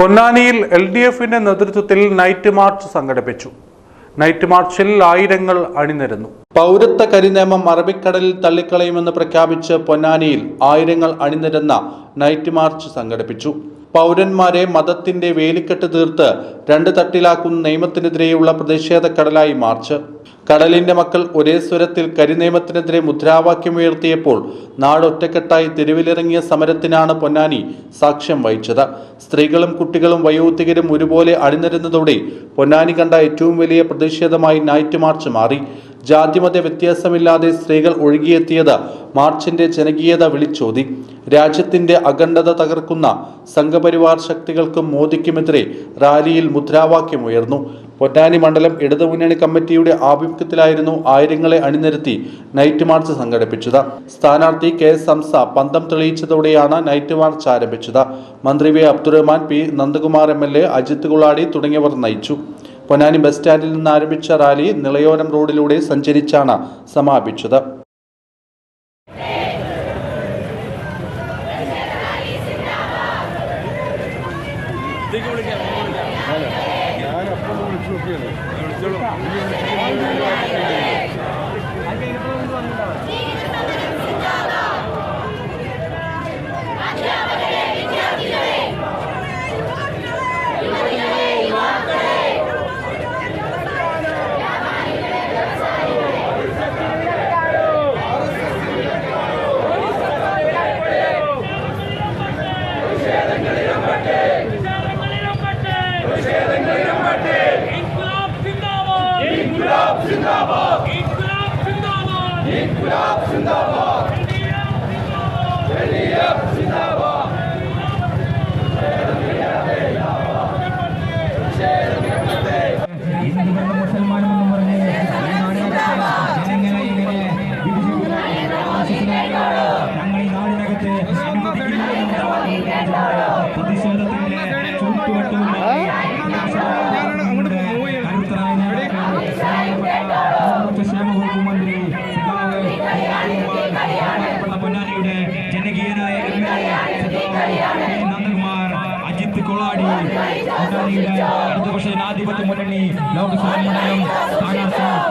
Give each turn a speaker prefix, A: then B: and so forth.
A: പൊന്നാനിയിൽ L D എഫിന്റെ നേതൃത്വത്തിൽ നൈറ്റ് മാർച്ച് സംഘടിപ്പിച്ചു. നൈറ്റ് മാർച്ചിൽ ആയിരങ്ങൾ അണിനിരന്നു. പൗരത്വ കരിനിയമം അറബിക്കടലിൽ തള്ളിക്കളയുമെന്ന് പ്രഖ്യാപിച്ച് പൊന്നാനിയിൽ ആയിരങ്ങൾ അണിനിരന്ന നൈറ്റ് മാർച്ച് സംഘടിപ്പിച്ചു. പൗരന്മാരെ മതത്തിന്റെ വേലിക്കെട്ട് തീർത്ത് രണ്ട് തട്ടിലാക്കുന്ന നിയമത്തിനെതിരെയുള്ള പ്രതിഷേധക്കടലായി മാർച്ച്. കടലിന്റെ മക്കൾ ഒരേ സ്വരത്തിൽ കരിനിയമത്തിനെതിരെ മുദ്രാവാക്യം ഉയർത്തിയപ്പോൾ നാടൊറ്റക്കെട്ടായി തെരുവിലിറങ്ങിയ സമരത്തിനാണ് പൊന്നാനി സാക്ഷ്യം വഹിച്ചത്. സ്ത്രീകളും കുട്ടികളും വയോധികരും ഒരുപോലെ അണിനിരുന്നതോടെ പൊന്നാനി കണ്ട ഏറ്റവും വലിയ പ്രതിഷേധമായി നൈറ്റ് മാർച്ച് മാറി. ജാതിമത വ്യത്യാസമില്ലാതെ സ്ത്രീകൾ ഒഴുകിയെത്തിയത് മാർച്ചിന്റെ ജനകീയത വിളിച്ചോതി. രാജ്യത്തിന്റെ അഖണ്ഡത തകർക്കുന്ന സംഘപരിവാർ ശക്തികൾക്കും മോദിക്കുമെതിരെ റാലിയിൽ മുദ്രാവാക്യമുയർന്നു പൊന്നാനി മണ്ഡലം ഇടതുമുന്നണി കമ്മിറ്റിയുടെ ആഭിമുഖ്യത്തിലായിരുന്നു ആയിരങ്ങളെ അണിനിരത്തി നൈറ്റ് മാർച്ച് സംഘടിപ്പിച്ചത്. സ്ഥാനാർത്ഥി കെ എസ് സംസ പന്തം തെളിയിച്ചതോടെയാണ് നൈറ്റ് മാർച്ച് ആരംഭിച്ചത്. മന്ത്രി V Abdurahman P Nandakumar M L A Ajith Koladi തുടങ്ങിയവർ നയിച്ചു. പൊന്നാനി ബസ് സ്റ്റാൻഡിൽ നിന്ന് ആരംഭിച്ച റാലി നിളയോരം റോഡിലൂടെ സഞ്ചരിച്ചാണ് സമാപിച്ചത്.
B: ഞാൻ
C: 여러분
D: 들, 여러분 들, നാടിനകത്ത് അനുവദിക്കുന്നില്ല പ്രതിഷേധത്തിന്റെ ചുട്ടുവട്ടുമായി ക്ഷേമവകുപ്പ് മന്ത്രി പൊന്നാനിയുടെ ജനകീയനായ എം എൽ നന്ദകുമാർ അജിത് കൊളാടി പൊന്നാനിയുടെ ഇടതുപക്ഷ ജനാധിപത്യ മുന്നണി ലോക്സഭാ മണ്ഡലം സ്ഥാനാർത്ഥി